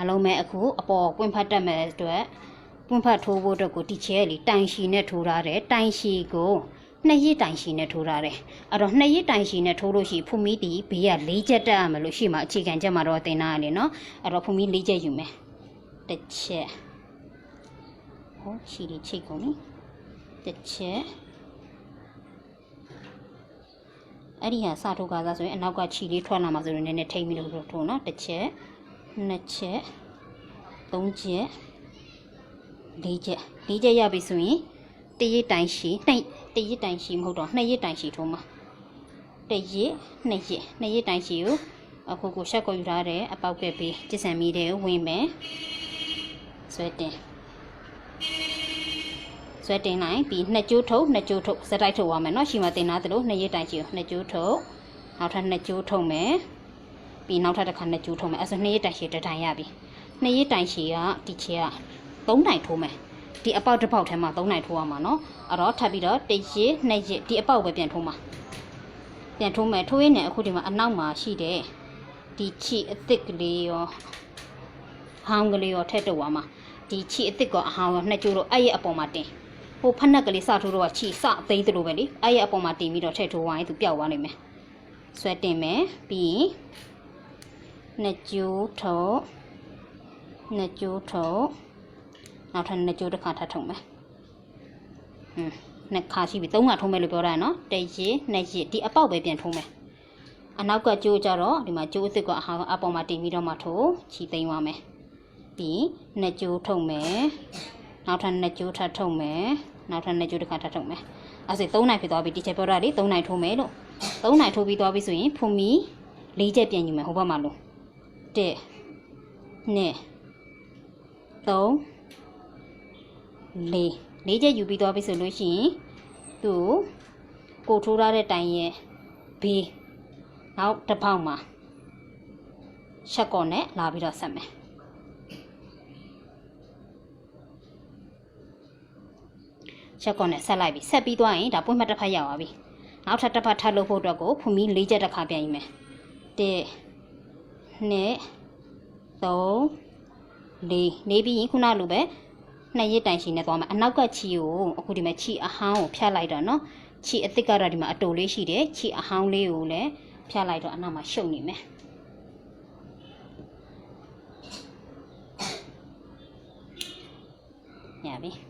အားလုံးပဲအခုအပေါ်ပွင့်ဖတ်တတ်မဲ့အတွက်ပွင့်ဖတ်ထိုးဖို့အတွက်ကိုတီချဲလီတိုင်ရှီနဲ့ထိုးထားတယ်တိုင်ရှီကိုနှစ်ရစ်တိုင်ရှီနဲ့ထိုးထားတယ်အဲ့တော့နှစ်ရစ်တိုင်ရှီနဲ့ထိုးလို့ရှိရင်ဖူမီတီဘေးက၄ချက်တက်ရမယ်လို့ရှိမှအခြေခံချက်မှာတော့တင်ထားရတယ်နော်အဲ့တော့ဖူမီ၄ချက်ယူမယ်တစ်ချက်ဟောရှီဒီချိတ်ကုန်နိတစ်ချက်အဲ့ဒီဟာစထိုးကစားဆိုရင်အနောက်ကခြီလေးထွက်လာမှာဆိုရင်နည်းနည်းထိမ့်ပြီးလို့ထိုးနော်တစ်ချက် နှစ်ချက်သုံးချက်လေးချက်လေးချက်ရပြီဆိုရင်တရစ်တိုင်ရှီနှစ်တရစ်တိုင်ရှီမဟုတ်တော့နှစ်ရစ်တိုင်ရှီထိုးမှာတရစ်နှစ်ရစ်နှစ်ရစ်တိုင်ရှီကိုအခုကိုရှက်ကိုယူထားတဲ့အပေါက်ကက်ပြီးကျစ်ဆန်မီတဲ့ဝင်မယ်ဆွဲတင်ဆွဲတင်လိုက်ပြီးနှစ်ကျိုးထုတ်နှစ်ကျိုးထုတ်စက်တိုက်ထုတ်ရမယ်เนาะရှီမတင်သားသလိုနှစ်ရစ်တိုင်ရှီကိုနှစ်ကျိုးထုတ်နောက်ထပ်နှစ်ကျိုးထုတ်မယ် ပြီးနောက်ထပ်တစ်ခါနှစ်ကျူးထုံးမယ်အဲ့ဆိုနှစ်ရက်တိုင်ရှည်တစ်တိုင်ရပြီနှစ်ရက်တိုင်ရှည်ကဒီချေက၃တိုင်ထိုးမယ်ဒီအပေါက်တစ်ပေါက်ထဲမှာ၃တိုင်ထိုးရမှာနော်အဲ့တော့ထပ်ပြီးတော့တစ်ရက်နှစ်ရက်ဒီအပေါက်ပဲပြန်ထိုးမှာပြန်ထိုးမယ်ထိုးရင်းနဲ့အခုဒီမှာအနောက်မှာရှိတဲ့ဒီချီအစ်စ်ကလေးရောဟောင်းကလေးရောထည့်တော့ရမှာဒီချီအစ်စ်ကအဟောင်းရောနှစ်ကျိုးတော့အဲ့ရဲ့အပေါ်မှာတင်ဟိုဖက်နှက်ကလေးစထိုးတော့ကချီစအသိမ်းသလိုပဲလေအဲ့ရဲ့အပေါ်မှာတင်ပြီးတော့ထည့်ထိုးဝိုင်းသူပျောက်သွားနိုင်မယ်ဆွဲတင်မယ်ပြီးရင် နှစ်ကျိုးထုတ်နှစ်ကျိုးထုတ်နောက်ထပ်နှစ်ကျိုးတစ်ခါထပ်ထုတ်မယ်ဟွန်းနှစ်ခါရှိပြီသုံးခါထုံးမယ်လို့ပြောတာနော်တရစ်နှစ်ရစ်ဒီအပေါက်ပဲပြန်ထုံးမယ်အနောက်ကကျိုးကြတော့ဒီမှာကျိုးအစ်စ်ကအဟာအပေါ်မှာတင်ပြီးတော့မှထိုးချီသိမ်းသွားမယ်ပြီးနှစ်ကျိုးထုတ်မယ်နောက်ထပ်နှစ်ကျိုးထပ်ထုတ်မယ်နောက်ထပ်နှစ်ကျိုးတစ်ခါထပ်ထုတ်မယ်အဲဆို3နိုင်ဖြစ်သွားပြီဒီချက်ပြောတာလေ3နိုင်ထိုးမယ်လို့3နိုင်ထိုးပြီးသွားပြီဆိုရင်ဖူမီ၄ချက်ပြန်ယူမယ်ဟိုဘက်မှာလို့ တစ်နှစ်သုံးလေးလေးချက်ယူပြီးသွားပြီဆိုလို့ရှိရင်သူ့ကိုထိုးထားတဲ့တိုင်ရဲ့ဘေးနောက်တစ်ပေါက်မှာရှက်ကော်နဲ့လာပြီးတော့ဆက်မယ်ရှက်ကော်နဲ့ဆက်လိုက်ပြီဆက်ပြီးသွားရင်ဒါပွင့်မှတ်တစ်ဖက်ရောက်သွားပြီနောက်ထပ်တစ်ဖက်ထပ်လုပ်ဖို့အတွက်ကိုဖူမီလေးချက်တစ်ခါပြန်ယူမယ်တစ် နှစ်သုံးလေးလေးပြီးရင်ခုနလိုပဲနှစ်ရက်တိုင်ရှိနေသွားမှာအနောက်ကချီကိုအခုဒီမှာချီအဟောင်းကိုဖြတ်လိုက်တော့နော်ချီအစ်စ်ကတော့ဒီမှာအတူလေးရှိတယ်ချီအဟောင်းလေးကိုလည်းဖြတ်လိုက်တော့အနောက်မှာရှုပ်နေမယ်ညပြီ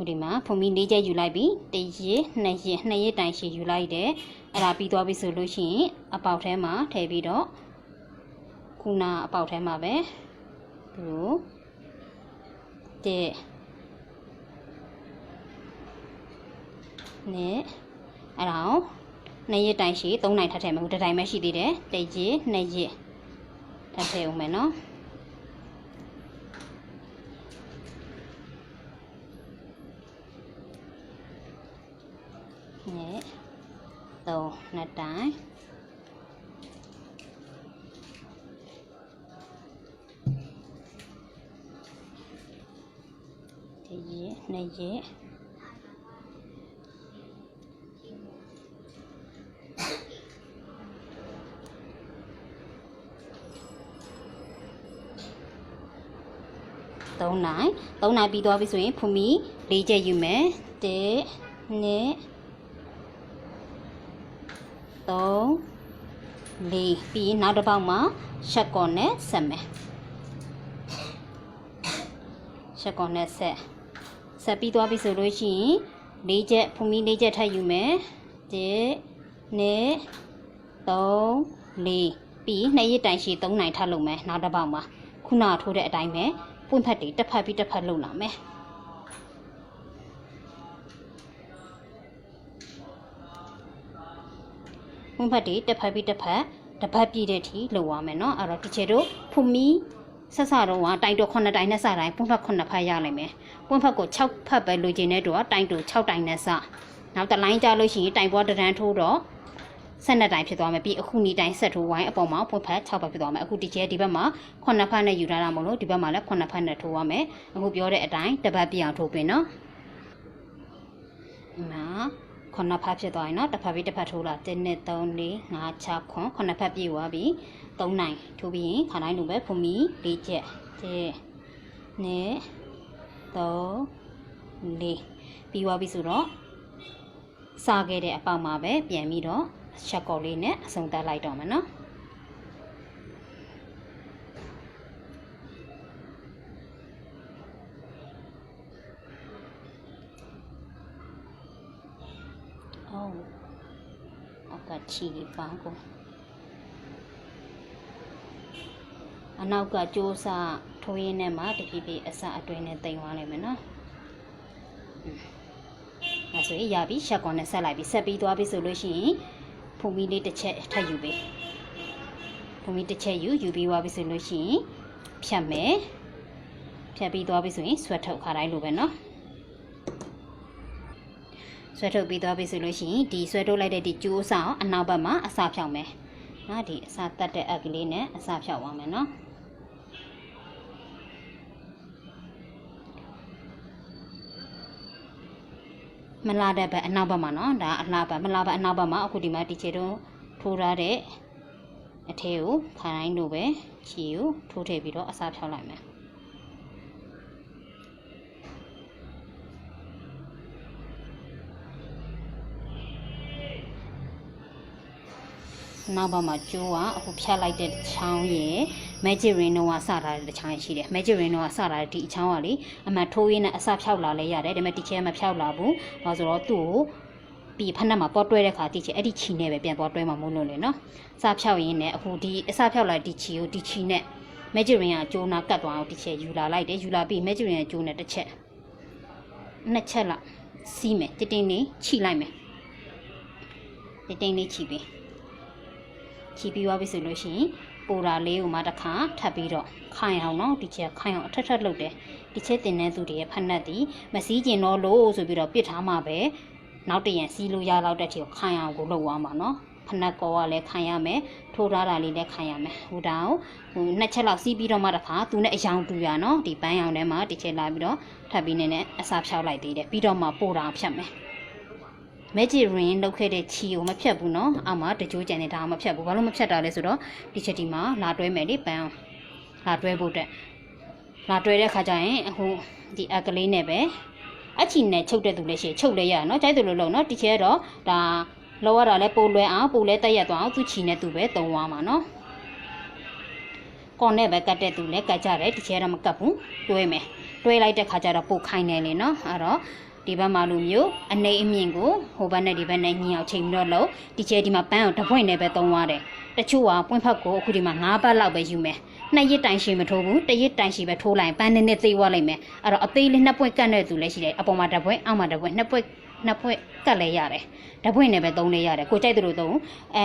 ဟိုဒီမှာဖုံမီ၄ချက်ယူလိုက်ပြီတရက်နှစ်ရက်နှစ်ရက်တိုင်ရှည်ယူလိုက်တယ်အဲ့ဒါပြီးသွားပြီဆိုလို့ရှိရင်အပေါက်ထဲမှာထည့်ပြီးတော့ခုနအပေါက်ထဲမှာပဲသူတဲ့နဲ့အဲ့ဒါကိုနှစ်ရက်တိုင်ရှည်သုံးနိုင်ထပ်ထည့်မယ်ဟိုတစ်တိုင်ပဲရှိသေးတယ်တရက်နှစ်ရက်ထပ်ထည့်အောင်မယ်နော် နှစ်ရက်3နိုင်3နိုင်ပြီးသွားပြီဆိုရင်ဖူမီ၄ချက်ယူမယ်1 2 3 4ပြီးနောက်တစ်ပေါက်မှာရှက်ကောနဲ့ဆက်မယ်ရှက်ကောနဲ့ဆက် ဆက်ပြီးသွားပြီဆိုလို့ရှိရင်လေးချက်ဖူမီလေးချက်ထပ်ယူမယ်1 2 3 4ပြီးနှစ်ရစ်တိုင်ရှိ3နိုင်ထပ်လုပ်မယ်နောက်တစ်ပေါက်မှာခုနထိုးတဲ့အတိုင်းပဲပွင့်ဖက်တွေတစ်ဖက်ပြီးတစ်ဖက်လုပ်လာမယ်ပွင့်ဖက်တွေတစ်ဖက်ပြီးတစ်ဖက်တစ်ဖက်ပြည့်တဲ့အထိလုပ်ရမယ်နော်အဲ့တော့တချေတို့ဖူမီဆက်စတော့ကတိုင်တော့9တိုင်နဲ့စတိုင်းပွင့်ဖက်9ဖက်ရလိမ့်မယ် ကွင်းဖက်ကို6ဖက်ပဲလိုချင်တဲ့သူကတိုင်တူ6တိုင်နဲ့စနောက်တစ်လိုင်းကြလို့ရှိရင်တိုင်ပေါ်တရန်ထိုးတော့ဆက်နှစ်တိုင်ဖြစ်သွားမယ်ပြီးအခုနေ့တိုင်ဆက်ထိုးဝိုင်းအပေါ်မှာပွင့်ဖက်6ဖက်ဖြစ်သွားမယ်အခုဒီကျဲဒီဘက်မှာ9ဖက်နဲ့ယူထားတာမဟုတ်လို့ဒီဘက်မှာလည်း9ဖက်နဲ့ထိုးရမယ်အခုပြောတဲ့အတိုင်းတစ်ပတ်ပြောင်းထိုးပင်နော်ဒီမှာခုနှစ်ဖက်ဖြစ်သွားရင်နော်တစ်ဖက်ပြီးတစ်ဖက်ထိုးလာ1 2 3 4 5 6 9ခုနှစ်ဖက်ပြည့်သွားပြီ3နိုင်ထိုးပြီးရင်ခါတိုင်းလိုပဲဖူမီ၄ချက်1 2 3 4ပြီးသွားပြီဆိုတော့စားခဲ့တဲ့အပေါက်မှာပဲပြန်ပြီးတော့ချက်ကော်လေးနဲ့အဆုံးသတ်လိုက်တော့မယ်နော်哦，我ကချီပါကို အနောက်ကကြိုးစားထိုးရင်းနဲ့မှတဖြည်းဖြည်းအစအတွင်းနဲ့တိမ်သွားလိမ့်မယ်နော်အဲဆိုရင်ရပြီရှက်ကွန်နဲ့ဆက်လိုက်ပြီဆက်ပြီးသွားပြီဆိုလို့ရှိရင်ဖုန်မီလေးတစ်ချက်ထပ်ယူပေးဖုန်မီတစ်ချက်ယူယူပြီးသွားပြီဆိုလို့ရှိရင်ဖြတ်မယ်ဖြတ်ပြီးသွားပြီဆိုရင်ဆွဲထုတ်ခါတိုင်းလိုပဲနော်ဆွဲထုတ်ပြီးသွားပြီဆိုလို့ရှိရင်ဒီဆွဲထုတ်လိုက်တဲ့ဒီကျိုးဆောင်အနောက်ဘက်မှာအစာဖြောင်းမယ်။နော်ဒီအစာတက်တဲ့အက်ကလေးနဲ့အစာဖြောင်းပါမယ်နော်။ မလာတဲ့ဘက်အနောက်ဘက်မှာနော်ဒါအလှဘက်မလာဘက်အနောက်ဘက်မှာအခုဒီမှာဒီချေတော့ထိုးထားတဲ့အထဲကိုခိုင်းလို့ပဲချီကိုထိုးထည့်ပြီးတော့အစာဖြောင်းလိုက်မယ်။နောက်ဘက်မှာကျိုးကအခုဖြတ်လိုက်တဲ့ချောင်းရယ် magic ring တော့ကစထားတဲ့ချောင်းရှိတယ် magic ring တော့ကစထားတဲ့ဒီအချောင်းကလေအမှထိုးရင်းနဲ့အစဖြောက်လာလဲရတယ်ဒါပေမဲ့ဒီချဲမဖြောက်လာဘူးဘာလို့ဆိုတော့သူ့ကိုပြီးဖက်နှက်မှာပေါ်တွဲတဲ့ခါတိချေအဲ့ဒီချီနဲ့ပဲပြန်ပေါ်တွဲမှာမို့လို့လေနော်စဖြောက်ရင်းနဲ့အခုဒီအစဖြောက်လာဒီချီကိုဒီချီနဲ့ magic ring ကကျိုးနာကတ်သွားအောင်ဒီချဲယူလာလိုက်တယ်ယူလာပြီး magic ring ကကျိုးနဲ့တစ်ချက်နှစ်ချက်လောက်စီးမယ်တင်းတင်းလေးခြိလိုက်မယ်တင်းတင်းလေးခြိပြီးချီပြီးသွားပြီဆိုလို့ရှိရင် ပိုတာလေးကိုမှတစ်ခါထပ်ပြီးတော့ခိုင်အောင်နော်ဒီချက်ခိုင်အောင်အထက်ထက်လုပ်တယ်ဒီချက်တင်တဲ့သူတွေရဲ့ဖက်နှက်ဒီမစည်းကျင်တော့လို့ဆိုပြီးတော့ပြစ်ထားမှပဲနောက်တရံစီးလို့ရတော့တဲ့ချီကိုခိုင်အောင်ကိုလုပ်သွားမှာနော်ဖက်နှက်ကောကလည်းခိုင်ရမယ်ထိုးထားတာလေးလည်းခိုင်ရမယ်ဟိုတောင်ဟိုနှစ်ချက်လောက်စီးပြီးတော့မှတစ်ခါသူနဲ့အယောင်တူရနော်ဒီပန်းရောင်ထဲမှာဒီချက်လာပြီးတော့ထပ်ပြီးနေနဲ့အစာဖြောက်လိုက်သေးတယ်ပြီးတော့မှပိုတာဖြတ်မယ် magic ring လောက်ခဲ့တဲ့ချီကိုမဖြတ်ဘူးเนาะအောက်မှာတကြိုးကြံနေတာမဖြတ်ဘူးဘာလို့မဖြတ်တာလဲဆိုတော့ဒီချက်ဒီမှာလာတွဲမယ်လေပန်းအောင်လာတွဲဖို့တက်လာတွဲတဲ့ခါကျရင်အခုဒီအကလေးနဲ့ပဲအချီနဲ့ချုပ်တဲ့သူလည်းရှိချုပ်လဲရเนาะကြိုက်တယ်လို့လို့เนาะဒီချက်ကတော့ဒါလောရတာလဲပိုလွယ်အောင်ပိုလဲတက်ရက်သွားအောင်သူချီနဲ့သူပဲတုံသွားမှာเนาะကော်နဲ့ပဲကတ်တဲ့သူလည်းကတ်ကြတယ်ဒီချက်တော့မကတ်ဘူးတွဲမယ်တွဲလိုက်တဲ့ခါကျတော့ပိုခိုင်းတယ်လေเนาะအဲ့တော့ ဒီဘက်မှာလိုမျိုးအနေအမြင့်ကိုဟိုဘက်နဲ့ဒီဘက်နဲ့ညီအောင်ချိန်ပြီးတော့လို့ဒီချဲဒီမှာပန်းအောင်တပွင့်နဲ့ပဲသုံးသွားတယ်တချို့ကပွင့်ဖက်ကိုအခုဒီမှာ၅ဘက်လောက်ပဲယူမယ်နှစ်ရစ်တိုင်ရှိမထိုးဘူးတစ်ရစ်တိုင်ရှိပဲထိုးလိုက်ပန်းနဲ့နဲ့သေးသွားလိုက်မယ်အဲ့တော့အသေးလေးနှစ်ပွင့်ကတ်တဲ့သူလည်းရှိတယ်အပေါ်မှာတပွင့်အောက်မှာတပွင့်နှစ်ပွင့်နှစ်ပွင့်ကတ်လဲရတယ်တပွင့်နဲ့ပဲသုံးလဲရတယ်ကိုကြိုက်တယ်လို့သုံးအဲ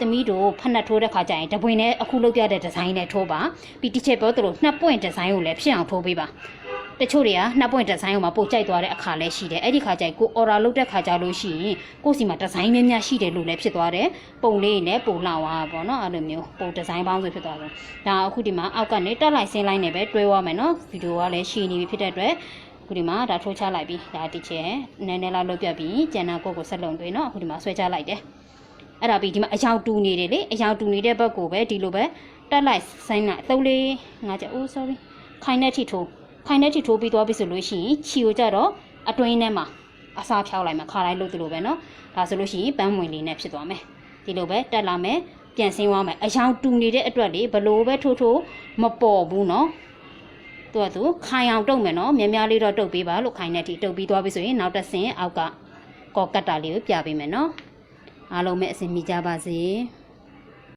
သမီးတို့ဖက်နှက်ထိုးတဲ့ခါကျရင်တပွင့်နဲ့အခုလုပ်ပြတဲ့ဒီဇိုင်းနဲ့ထိုးပါပြီးဒီချက်ပြောသလိုနှစ်ပွင့်ဒီဇိုင်းကိုလည်းဖြစ်အောင်ထိုးပေးပါ တချို့တွေကနှစ်ပွင့်ဒီဇိုင်းကိုမှပို့ကြိုက်သွားတဲ့အခါလည်းရှိတယ်အဲ့ဒီခါကျရင်ကိုအော်ဒါလုပ်တဲ့ခါကျလို့ရှိရင်ကိုစီမှာဒီဇိုင်းများများရှိတယ်လို့လည်းဖြစ်သွားတယ်ပုံလေးနဲ့ပုံလှဝါပေါ့နော်အဲ့လိုမျိုးပုံဒီဇိုင်းပေါင်းဆိုဖြစ်သွားတယ်ဒါအခုဒီမှာအောက်ကနေတက်လိုက်ဆင်းလိုက်နေပဲတွဲသွားမယ်နော်ဗီဒီယိုကလည်းရှည်နေပြီဖြစ်တဲ့အတွက်အခုဒီမှာဒါထိုးချလိုက်ပြီဒါတီချဲနည်းနည်းလောက်လုပ်ပြပြီးကျန်တာကိုကိုဆက်လုံသွင်းနော်အခုဒီမှာဆွဲချလိုက်တယ်အဲ့ဒါပြီးဒီမှာအယောင်တူနေတယ်လေအယောင်တူနေတဲ့ဘက်ကိုပဲဒီလိုပဲတက်လိုက်ဆိုင်းလိုက်အတုပ်လေးငါကြအိုး sorry ခိုင်းတဲ့ထိထိုး ခိုင်တဲ့ထိထိုးပြီးသွားပြီဆိုလို့ရှိရင်ခြီကိုကြတော့အတွင်းထဲမှာအစာဖြောက်လိုက်မှာခါတိုင်းလို့ဒီလိုပဲเนาะဒါဆိုလို့ရှိရင်ပန်းဝင်လေးနဲ့ဖြစ်သွားမယ်ဒီလိုပဲတက်လာမယ်ပြန်ဆင်းသွားမယ်အယောင်တူနေတဲ့အတွက်လေဘလို့ပဲထိုးထိုးမပေါ်ဘူးเนาะသူကသူခိုင်အောင်တုတ်မယ်เนาะများများလေးတော့တုတ်ပေးပါလို့ခိုင်တဲ့ထိတုတ်ပြီးသွားပြီဆိုရင်နောက်တစ်ဆင့်အောက်ကကော်ကတ်တာလေးကိုပြပေးမယ်เนาะအားလုံးပဲအဆင်ပြေကြပါစေ